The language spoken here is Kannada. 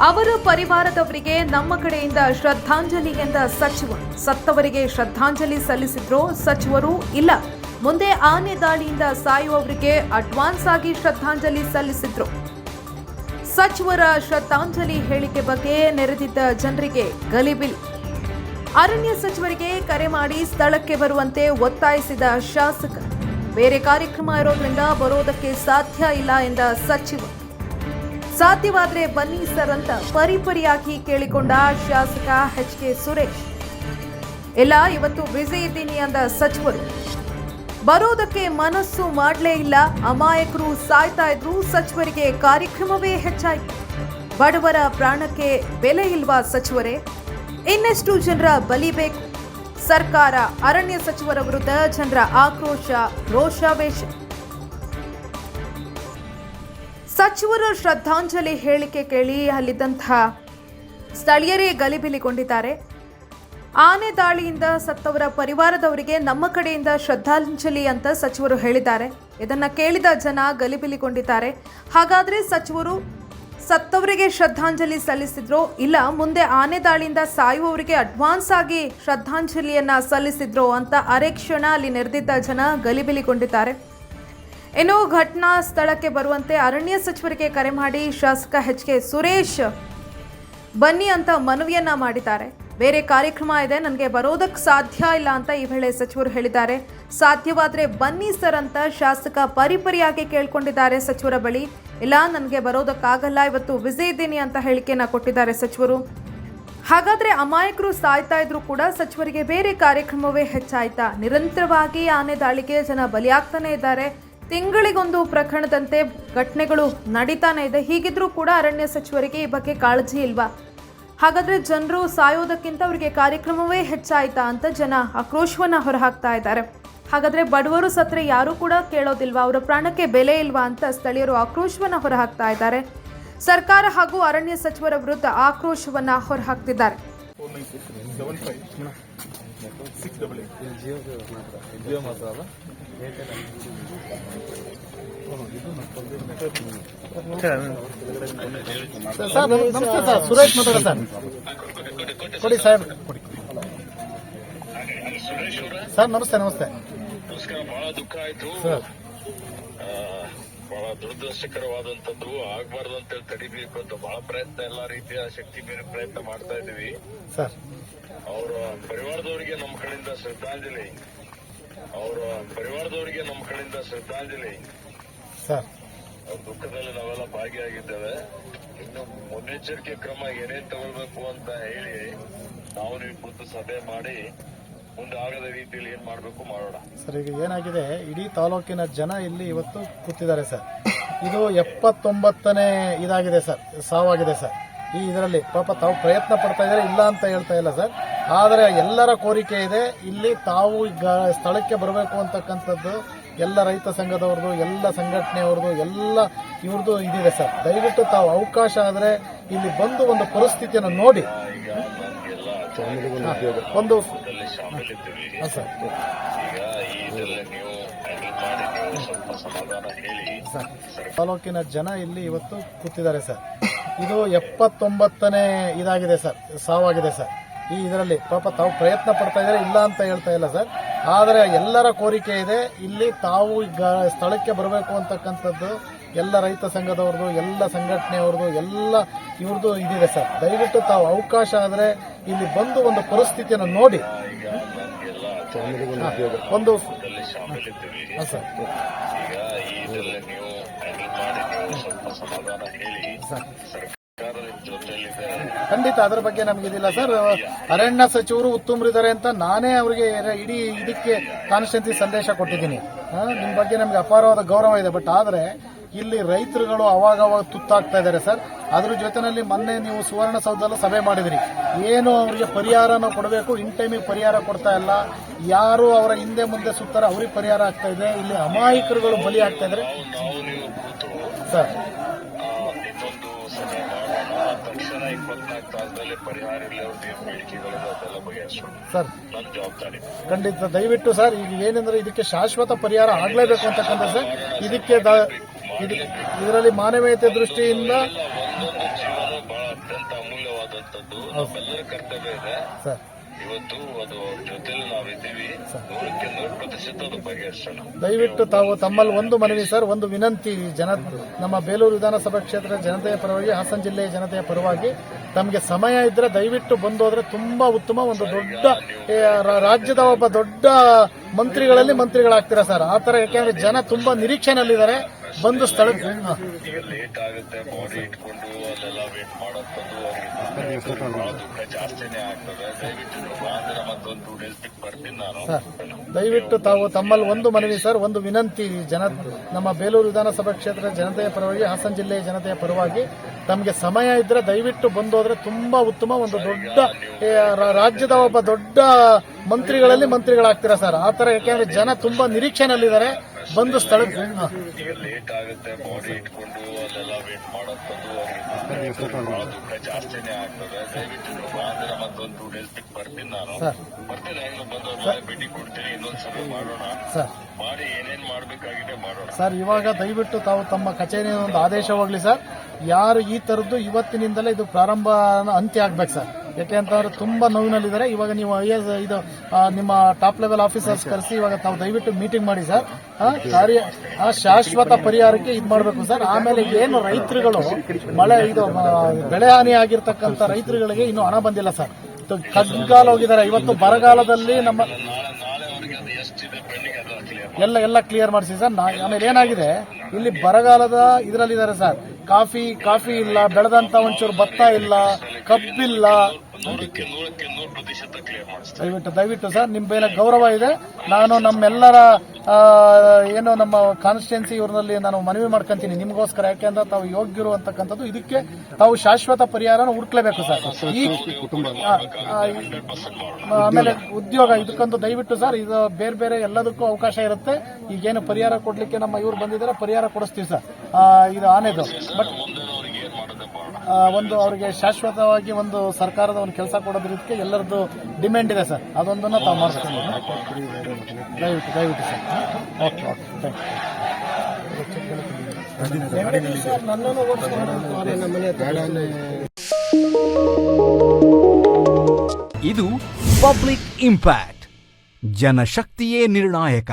ಅವರ ಪರಿವಾರದವರಿಗೆ ನಮ್ಮ ಕಡೆಯಿಂದ ಶ್ರದ್ಧಾಂಜಲಿ ಎಂದ ಸಚಿವ. ಸತ್ತವರಿಗೆ ಶ್ರದ್ಧಾಂಜಲಿ ಸಲ್ಲಿಸಿದ್ರು ಸಚಿವರು ಇಲ್ಲ. ಮುಂದೆ ಆನೆ ದಾಳಿಯಿಂದ ಸಾಯುವವರಿಗೆ ಅಡ್ವಾನ್ಸ್ ಆಗಿ ಶ್ರದ್ಧಾಂಜಲಿ ಸಲ್ಲಿಸಿದ್ರು. ಸಚಿವರ ಶ್ರದ್ಧಾಂಜಲಿ ಹೇಳಿಕೆ ಬಗ್ಗೆ ನೆರೆದಿದ್ದ ಜನರಿಗೆ ಗಲಿಬಿಲಿ ಅರಣ್ಯ ಸಚಿವರಿಗೆ ಕರೆ ಮಾಡಿ ಸ್ಥಳಕ್ಕೆ ಬರುವಂತೆ ಒತ್ತಾಯಿಸಿದ ಶಾಸಕ. ಬೇರೆ ಕಾರ್ಯಕ್ರಮ ಇರೋದ್ರಿಂದ ಬರೋದಕ್ಕೆ ಸಾಧ್ಯ ಇಲ್ಲ ಎಂದ ಸಚಿವ. ಸಾಧ್ಯವಾದ್ರೆ ಬನ್ನಿ ಸರ್ ಅಂತ ಪರಿಪರಿಯಾಗಿ ಕೇಳಿಕೊಂಡ ಶಾಸಕ ಎಚ್ ಕೆ ಸುರೇಶ್. ಇಲ್ಲ ಇವತ್ತು ಬ್ಯುಸಿ ಇದ್ದೀನಿ ಅಂದ ಸಚಿವರು. ಬರೋದಕ್ಕೆ ಮನಸ್ಸು ಮಾಡಲೇ ಇಲ್ಲ. ಅಮಾಯಕರು ಸಾಯ್ತಾ ಇದ್ರು, ಸಚಿವರಿಗೆ ಕಾರ್ಯಕ್ರಮವೇ ಹೆಚ್ಚಾಯಿತು. ಬಡವರ ಪ್ರಾಣಕ್ಕೆ ಬೆಲೆ ಇಲ್ವಾ ಸಚಿವರೇ? ಇನ್ನೆಷ್ಟು ಜನರ ಬಲಿಬೇಕು ಸರ್ಕಾರ ಅರಣ್ಯ ಸಚಿವರ ವಿರುದ್ಧ ಜನರ ಆಕ್ರೋಶ, ರೋಷಾವೇಶ. ಸಚಿವರ ಶ್ರದ್ಧಾಂಜಲಿ ಹೇಳಿಕೆ ಕೇಳಿ ಅಲ್ಲಿದ್ದಂಥ ಸ್ಥಳೀಯರೇ ಗಲಿಬಿಲಿಗೊಂಡಿದ್ದಾರೆ. ಆನೆ ದಾಳಿಯಿಂದ ಸತ್ತವರ ಪರಿವಾರದವರಿಗೆ ನಮ್ಮ ಕಡೆಯಿಂದ ಶ್ರದ್ಧಾಂಜಲಿ ಅಂತ ಸಚಿವರು ಹೇಳಿದ್ದಾರೆ. ಇದನ್ನು ಕೇಳಿದ ಜನ ಗಲಿಬಿಲಿಗೊಂಡಿದ್ದಾರೆ. ಹಾಗಾದ್ರೆ ಸಚಿವರು ಸತ್ತವರಿಗೆ ಶ್ರದ್ಧಾಂಜಲಿ ಸಲ್ಲಿಸಿದ್ರು ಇಲ್ಲ ಮುಂದೆ ಆನೆ ದಾಳಿಯಿಂದ ಸಾಯುವವರಿಗೆ ಅಡ್ವಾನ್ಸ್ ಆಗಿ ಶ್ರದ್ಧಾಂಜಲಿಯನ್ನ ಸಲ್ಲಿಸಿದ್ರು ಅಂತ ಅರೆ ಕ್ಷಣ ಅಲ್ಲಿ ನೆರೆದಿದ್ದ ಜನ ಗಲಿಬಿಲಿಗೊಂಡಿದ್ದಾರೆ. ಇನ್ನು ಘಟನಾ ಸ್ಥಳಕ್ಕೆ ಬರುವಂತೆ ಅರಣ್ಯ ಸಚಿವರಿಗೆ ಕರೆ ಮಾಡಿ ಶಾಸಕ ಎಚ್ ಕೆ ಸುರೇಶ್ ಬನ್ನಿ ಅಂತ ಮನವಿಯನ್ನ ಮಾಡಿದ್ದಾರೆ. ಬೇರೆ ಕಾರ್ಯಕ್ರಮ ಇದೆ, ನನಗೆ ಬರೋದಕ್ಕೆ ಸಾಧ್ಯ ಇಲ್ಲ ಅಂತ ಈ ವೇಳೆ ಸಚಿವರು ಹೇಳಿದ್ದಾರೆ. ಸಾಧ್ಯವಾದರೆ ಬನ್ನಿ ಸರ್ ಅಂತ ಶಾಸಕ ಪರಿಪರಿಯಾಗಿ ಕೇಳ್ಕೊಂಡಿದ್ದಾರೆ ಸಚಿವರ ಬಳಿ. ಇಲ್ಲ, ನನಗೆ ಬರೋದಕ್ಕಾಗಲ್ಲ, ಇವತ್ತು ಬ್ಯುಸಿ ಇದ್ದೀನಿ ಅಂತ ಹೇಳಿಕೆಯನ್ನು ಕೊಟ್ಟಿದ್ದಾರೆ ಸಚಿವರು. ಹಾಗಾದರೆ ಅಮಾಯಕರು ಸಾಯ್ತಾ ಇದ್ರು ಕೂಡ ಸಚಿವರಿಗೆ ಬೇರೆ ಕಾರ್ಯಕ್ರಮವೇ ಹೆಚ್ಚಾಯ್ತಾ? ನಿರಂತರವಾಗಿ ಆನೆ ದಾಳಿಗೆ ಜನ ಬಲಿಯಾಗ್ತಾನೆ ಇದ್ದಾರೆ. ತಿಂಗಳಿಗೊಂದು ಪ್ರಕರಣದಂತೆ ಘಟನೆಗಳು ನಡೀತಾನೆ ಇದೆ. ಹೀಗಿದ್ರೂ ಕೂಡ ಅರಣ್ಯ ಸಚಿವರಿಗೆ ಈ ಬಗ್ಗೆ ಕಾಳಜಿ ಇಲ್ವಾ? ಹಾಗಾದ್ರೆ ಜನರು ಸಾಯೋದಕ್ಕಿಂತ ಅವರಿಗೆ ಕಾರ್ಯಕ್ರಮವೇ ಹೆಚ್ಚಾಯ್ತಾ ಅಂತ ಜನ ಆಕ್ರೋಶವನ್ನ ಹೊರಹಾಕ್ತಾ ಇದ್ದಾರೆ. ಹಾಗಾದ್ರೆ ಬಡವರು ಸತ್ರೆ ಯಾರು ಕೂಡ ಕೇಳೋದಿಲ್ವಾ? ಅವರ ಪ್ರಾಣಕ್ಕೆ ಬೆಲೆ ಇಲ್ವಾ ಅಂತ ಸ್ಥಳೀಯರು ಆಕ್ರೋಶವನ್ನ ಹೊರಹಾಕ್ತಾ ಇದ್ದಾರೆ. ಸರ್ಕಾರ ಹಾಗೂ ಅರಣ್ಯ ಸಚಿವರ ವಿರುದ್ಧ ಆಕ್ರೋಶವನ್ನ ಹೊರಹಾಕ್ತಿದ್ದಾರೆ. four nine six seven five six double eight Jio ಮಾತಾಡ ಸರ್ ನಮ್- ನಮಸ್ತೆ ಸರ್ ಸುರೇಶ್ ಮಾತಾಡ ಸರ್ ಕೊಡಿ ಸಾಹೇಬ್ ಕೊಡಿ ಸರ್ ನಮಸ್ತೆ ನಮಸ್ತೆ ನಮಸ್ಕಾರ ಬಹಳ ದುಃಖ ಆಯ್ತು ಸರ್ ಆ, ಬಹಳ ದುರದೃಷ್ಟಕರವಾದಂತದ್ದು ಆಗ್ಬಾರ್ದು ಅಂತೇಳಿ ತಡಿಬೇಕು ಅಂತ ಬಹಳ ಪ್ರಯತ್ನ ಎಲ್ಲಾ ರೀತಿಯ ಶಕ್ತಿ ಮೀರಿ ಪ್ರಯತ್ನ ಮಾಡ್ತಾ ಇದೀವಿ ಅವರ ಪರಿವಾರದವರಿಗೆ ನಮ್ಮ ಕಡೆಯಿಂದ ಶ್ರದ್ಧಾಂಜಲಿ. ಅವರ ಪರಿವಾರದವರಿಗೆ ನಮ್ಮ ಕಡೆಯಿಂದ ಶ್ರದ್ಧಾಂಜಲಿ. ದುಃಖದಲ್ಲಿ ನಾವೆಲ್ಲ ಭಾಗಿಯಾಗಿದ್ದೇವೆ. ಇನ್ನು ಮುನ್ನೆಚ್ಚರಿಕೆ ಕ್ರಮ ಏನೇನ್ ತಗೊಳ್ಬೇಕು ಅಂತ ಹೇಳಿ ನಾವು ನೀವು ಕುರಿತು ಸಭೆ ಮಾಡಿ ಸರ್, ಈಗ ಏನಾಗಿದೆ? ಇಡೀ ತಾಲೂಕಿನ ಜನ ಇಲ್ಲಿ ಇವತ್ತು ಕೂತಿದ್ದಾರೆ ಸರ್. ಇದು ಎಪ್ಪತ್ತೊಂಬತ್ತನೇ ಇದಾಗಿದೆ ಸರ್. ಸಾವಾಗಿದೆ ಸರ್. ಈ ಇದರಲ್ಲಿ ಪಾಪ ತಾವು ಪ್ರಯತ್ನ ಪಡ್ತಾ ಇದ್ದಾರೆ, ಇಲ್ಲ ಅಂತ ಹೇಳ್ತಾ ಇಲ್ಲ ಸರ್. ಆದರೆ ಎಲ್ಲರ ಕೋರಿಕೆ ಇದೆ, ಇಲ್ಲಿ ತಾವು ಸ್ಥಳಕ್ಕೆ ಬರಬೇಕು ಅಂತಕ್ಕಂಥದ್ದು ಎಲ್ಲ ರೈತ ಸಂಘದವ್ರದ್ದು, ಎಲ್ಲ ಸಂಘಟನೆಯವ್ರದ್ದು, ಎಲ್ಲ ಇವ್ರದ್ದು ಇದಿದೆ ಸರ್. ದಯವಿಟ್ಟು ತಾವು ಅವಕಾಶ ಆದರೆ ಇಲ್ಲಿ ಬಂದು ಒಂದು ಪರಿಸ್ಥಿತಿಯನ್ನು ನೋಡಿ. ಒಂದು ಹಾಂ. ಸರ್. ತಾಲೂಕಿನ ಜನ ಇಲ್ಲಿ ಇವತ್ತು ಕೂತಿದ್ದಾರೆ ಸರ್. ಇದು ಎಪ್ಪತ್ತೊಂಬತ್ತನೇ ಇದಾಗಿದೆ ಸರ್. ಸಾವಾಗಿದೆ ಸರ್. ಈ ಇದರಲ್ಲಿ ಪಾಪ ತಾವು ಪ್ರಯತ್ನ ಪಡ್ತಾ ಇದ್ದಾರೆ ಇಲ್ಲ ಅಂತ ಹೇಳ್ತಾ ಇಲ್ಲ ಸರ್. ಆದರೆ ಎಲ್ಲರ ಕೋರಿಕೆ ಇದೆ ಇಲ್ಲಿ ತಾವು ಈಗ ಸ್ಥಳಕ್ಕೆ ಬರಬೇಕು ಅಂತಕ್ಕಂಥದ್ದು ಎಲ್ಲ ರೈತ ಸಂಘದವ್ರದ್ದು ಎಲ್ಲ ಸಂಘಟನೆಯವ್ರದ್ದು ಎಲ್ಲ ಇವ್ರದ್ದು ಇದಿದೆ ಸರ್. ದಯವಿಟ್ಟು ತಾವು ಅವಕಾಶ ಆದರೆ ಇಲ್ಲಿ ಬಂದು ಒಂದು ಪರಿಸ್ಥಿತಿಯನ್ನು ನೋಡಿ. ಒಂದು ಸರ್. ಖಂಡಿತ ಅದರ ಬಗ್ಗೆ ನಮಗಿದಿಲ್ಲ ಸರ್. ಅರಣ್ಯ ಸಚಿವರು ಉತ್ತುಂಬರಿದ್ದಾರೆ ಅಂತ ನಾನೇ ಅವರಿಗೆ ಇಡೀ ಇದಕ್ಕೆ ಕಾನ್ಸ್ಟೆನ್ಸಿ ಸಂದೇಶ ಕೊಟ್ಟಿದ್ದೀನಿ. ನಿಮ್ಮ ನಿಮ್ ಬಗ್ಗೆ ನಮಗೆ ಅಪಾರವಾದ ಗೌರವ ಇದೆ ಬಟ್ ಆದ್ರೆ ಇಲ್ಲಿ ರೈತರುಗಳು ಅವಾಗವಾಗ ಅವಾಗ ತುತ್ತಾಗ್ತಾ ಇದ್ದಾರೆ ಸರ್. ಅದ್ರ ಜೊತೆನಲ್ಲಿ ಮೊನ್ನೆ ನೀವು ಸುವರ್ಣಸೌಧದಲ್ಲಿ ಸಭೆ ಮಾಡಿದ್ರಿ. ಏನು ಅವರಿಗೆ ಪರಿಹಾರನ ಕೊಡಬೇಕು. ಇನ್ ಟೈಮಿಗೆ ಪರಿಹಾರ ಕೊಡ್ತಾ ಇಲ್ಲ. ಯಾರು ಅವರ ಹಿಂದೆ ಮುಂದೆ ಸುತ್ತಾರೆ, ಅವ್ರಿಗೆ ಪರಿಹಾರ ಆಗ್ತಾ ಇದೆ. ಇಲ್ಲಿ ಅಮಾಯಕರುಗಳು ಬಲಿ ಆಗ್ತಾ ಇದ್ರೆ. ಸರ್. ಸರ್. ಖಂಡಿತ ದಯವಿಟ್ಟು ಸರ್, ಈಗ ಏನಂದ್ರೆ ಇದಕ್ಕೆ ಶಾಶ್ವತ ಪರಿಹಾರ ಆಗಲೇಬೇಕು ಅಂತಕ್ಕಂಥ ಸರ್. ಇದಕ್ಕೆ ಇದರಲ್ಲಿ ಮಾನವೀಯತೆ ದೃಷ್ಟಿಯಿಂದ ಮಾಡುವಂತದ್ದು ನಮ್ಮೆಲ್ಲರ ಕರ್ತವ್ಯ ಇದೆ. ಸರ್. ಇವತ್ತು ಅದು ಅವ್ರ ಜೊತೆಲಿ ನಾವಿದ್ದೀವಿ. ನೂರಕ್ಕೆ ನೂರು ಪ್ರತಿಶತ ಅದು ಬಗೆಹರಿಸೋಣ. ದಯವಿಟ್ಟು ತಾವು ತಮ್ಮಲ್ಲಿ ಒಂದು ಮನವಿ ಸರ್ ಒಂದು ವಿನಂತಿ. ಜನ ನಮ್ಮ ಬೇಲೂರು ವಿಧಾನಸಭಾ ಕ್ಷೇತ್ರದ ಜನತೆಯ ಪರವಾಗಿ ಹಾಸನ ಜಿಲ್ಲೆಯ ಜನತೆಯ ಪರವಾಗಿ ತಮಗೆ ಸಮಯ ಇದ್ರೆ ದಯವಿಟ್ಟು ಬಂದು ಹೋದ್ರೆ ತುಂಬಾ ಉತ್ತಮ ಒಂದು ದೊಡ್ಡ ಏ, ರಾ- ರಾಜ್ಯದ ಒಬ್ಬ ದೊಡ್ಡ ಮಂತ್ರಿಗಳಲ್ಲಿ ಮಂತ್ರಿಗಳಾಗ್ತೀರಾ ಸರ್? ಆ ತರ ಯಾಕೆಂದ್ರೆ ಜನ ತುಂಬಾ ನಿರೀಕ್ಷೆನಲ್ಲಿದ್ದಾರೆ. ಬಂದು ಸ್ಥಳಕ್ಕೆ ಈಗ ಲೇಟ್ ಆಗುತ್ತೆ ಬಾಡಿ ಇಟ್ಕೊಂಡು ಅಲ್ಲೆಲ್ಲ ವೇಟ್ ಮಾಡೋದು ಅವ್ರಿಗೆ ದಯವಿಟ್ಟು ತಾವು ತಮ್ಮಲ್ಲಿ ಒಂದು ಮನವಿ, ಸರ್, ಒಂದು ವಿನಂತಿ, ಜನ, ನಮ್ಮ ಬೇಲೂರು ವಿಧಾನಸಭಾ ಕ್ಷೇತ್ರದ ಜನತೆಯ ಪರವಾಗಿ, ಹಾಸನ ಜಿಲ್ಲೆಯ ಜನತೆಯ ಪರವಾಗಿ, ತಮಗೆ ಸಮಯ ಇದ್ರೆ ದಯವಿಟ್ಟು ಬಂದು ಹೋದ್ರೆ ತುಂಬಾ ಉತ್ತಮ, ಒಂದು ದೊಡ್ಡ ರಾಜ್ಯದ ಒಬ್ಬ ದೊಡ್ಡ ಮಂತ್ರಿಗಳಲ್ಲಿ ಮಂತ್ರಿಗಳಾಗ್ತೀರಾ, ಸರ್? ಆ ತರ ಯಾಕೆಂದ್ರೆ ಜನ ತುಂಬಾ ನಿರೀಕ್ಷೆನಲ್ಲಿದ್ದಾರೆ. ಬಂದು ಸ್ಥಳಕ್ಕೆ. ಲೇಟ್ ಆಗುತ್ತೆ ಬಾಡಿ ಇಟ್ಕೊಂಡು ಅಲ್ಲೆಲ್ಲ ವೇಟ್ ಮಾಡೋದು ಜಾಸ್ತಿನೇ ಆಗ್ತದೆ. ದಯವಿಟ್ಟು ಅಂದ್ರೆ ಮತ್ತೊಂದು ಟೂ ಡೇಸ್ ಬಿಟ್ಟು ಬರ್ತೀನಿ ನಾನು. ಬರ್ತೀನಿ ಹೆಂಗ್ ಬಂದು ಅವ್ರ ಭೇಟಿ ಕೊಡ್ತೀನಿ ಇನ್ನೊಂದು ಸಲ ಮಾಡೋಣ. ಸರ್. ಮಾಡಿ ಏನೇನ್ ಮಾಡ್ಬೇಕಾಗಿದೆ ಮಾಡೋಣ. ಸರ್ ಇವಾಗ ದಯವಿಟ್ಟು ತಾವು ತಮ್ಮ ಕಚೇರಿಯ ಒಂದು ಆದೇಶವಾಗ್ಲಿ ಸರ್. ಯಾರು ಈ ತರದ್ದು ಇವತ್ತಿನಿಂದಲೇ ಇದು ಪ್ರಾರಂಭ ಅಂತ್ಯ ಆಗ್ಬೇಕು ಸರ್. ಯಾಕೆ ಅಂತಂದ್ರೆ ತುಂಬಾ ನೋವಿನಲ್ಲಿದ್ದಾರೆ. ಇವಾಗ ನೀವು ಐ ಎಸ್ ಇದು ನಿಮ್ಮ ಟಾಪ್ ಲೆವೆಲ್ ಆಫೀಸರ್ಸ್ ಕರೆಸಿ ಇವಾಗ ತಾವು ದಯವಿಟ್ಟು ಮೀಟಿಂಗ್ ಮಾಡಿ ಸರ್. ಕಾರ್ಯ ಶಾಶ್ವತ ಪರಿಹಾರಕ್ಕೆ ಇದು ಮಾಡಬೇಕು ಸರ್. ಆಮೇಲೆ ಏನು ರೈತರುಗಳು ಮಳೆ ಇದು ಬೆಳೆ ಹಾನಿ ಆಗಿರ್ತಕ್ಕಂಥ ರೈತರುಗಳಿಗೆ ಇನ್ನೂ ಹಣ ಬಂದಿಲ್ಲ ಸರ್. ಕಗ್ಗಾಲ ಹೋಗಿದ್ದಾರೆ. ಇವತ್ತು ಬರಗಾಲದಲ್ಲಿ ನಮ್ಮ ಎಲ್ಲ ಎಲ್ಲ ಕ್ಲಿಯರ್ ಮಾಡಿಸಿ ಸರ್. ಆಮೇಲೆ ಏನಾಗಿದೆ? ಇಲ್ಲಿ ಬರಗಾಲದ ಇದರಲ್ಲಿದ್ದಾರೆ ಸರ್. ಕಾಫಿ ಕಾಫಿ ಇಲ್ಲ ಬೆಳೆದಂತ ಒಂಚೂರು ಭತ್ತ ಇಲ್ಲ, ಕಬ್ಬಿಲ್ಲ ನೂರಕ್ಕೆ ನೂರಕ್ಕೆ ನೂರು ಪ್ರತಿಶತ ಕ್ಲಿಯರ್ ಮಾಡಿಸ್ತೀನಿ ದಯವಿಟ್ಟು ದಯವಿಟ್ಟು ಸರ್ ನಿಮ್ಮ ಮೇಲೆ ಗೌರವ ಇದೆ. ನಾನು ನಮ್ಮೆಲ್ಲರ ಏನು ನಮ್ಮ ಕಾನ್ಸ್ಟಿಟ್ಯೂನ್ಸಿ ಇವ್ರಲ್ಲಿ ನಾನು ಮನವಿ ಮಾಡ್ಕೊಂತೀನಿ ನಿಮಗೋಸ್ಕರ. ಯಾಕೆಂದ್ರೆ ತಾವು ಯೋಗ್ಯರು ಅಂತಕ್ಕಂಥದ್ದು ಇದಕ್ಕೆ ತಾವು ಶಾಶ್ವತ ಪರಿಹಾರನ ಹುಡ್ಕಲೇಬೇಕು ಸರ್. ಈ ಆಮೇಲೆ ಉದ್ಯೋಗ ಇದಕ್ಕಂತೂ ದಯವಿಟ್ಟು ಸರ್ ಇದು ಬೇರೆ ಬೇರೆ ಎಲ್ಲದಕ್ಕೂ ಅವಕಾಶ ಇರುತ್ತೆ. ಈಗೇನು ಪರಿಹಾರ ಕೊಡ್ಲಿಕ್ಕೆ ನಮ್ಮ ಇವ್ರು ಬಂದಿದ್ದಾರೆ ಪರಿಹಾರ ಕೊಡಿಸ್ತೀವಿ ಸರ್. ಇದು ಆನೆದು. ಬಟ್ ಮುಂದೆ ಅವ್ರಿಗೆ ಏನ್ ಮಾಡೋದಪ್ಪ ಆ, ಒಂದು ಅವರಿಗೆ ಶಾಶ್ವತವಾಗಿ ಒಂದು ಸರ್ಕಾರದ ಒಂದು ಕೆಲಸ ಕೊಡೋದ್ರದಕ್ಕೆ ಎಲ್ಲರದ್ದು ಡಿಮ್ಯಾಂಡ್ ಇದೆ ಸರ್. ಅದೊಂದನ್ನು ತಾವು ಮಾಡಿಸ್ಕೊಂಡು ದಯವಿಟ್ಟು ದಯವಿಟ್ಟು sir. Okay okay thank you ಇದು ಪಬ್ಲಿಕ್ ಇಂಪ್ಯಾಕ್ಟ್, ಜನಶಕ್ತಿಯೇ ನಿರ್ಣಾಯಕ.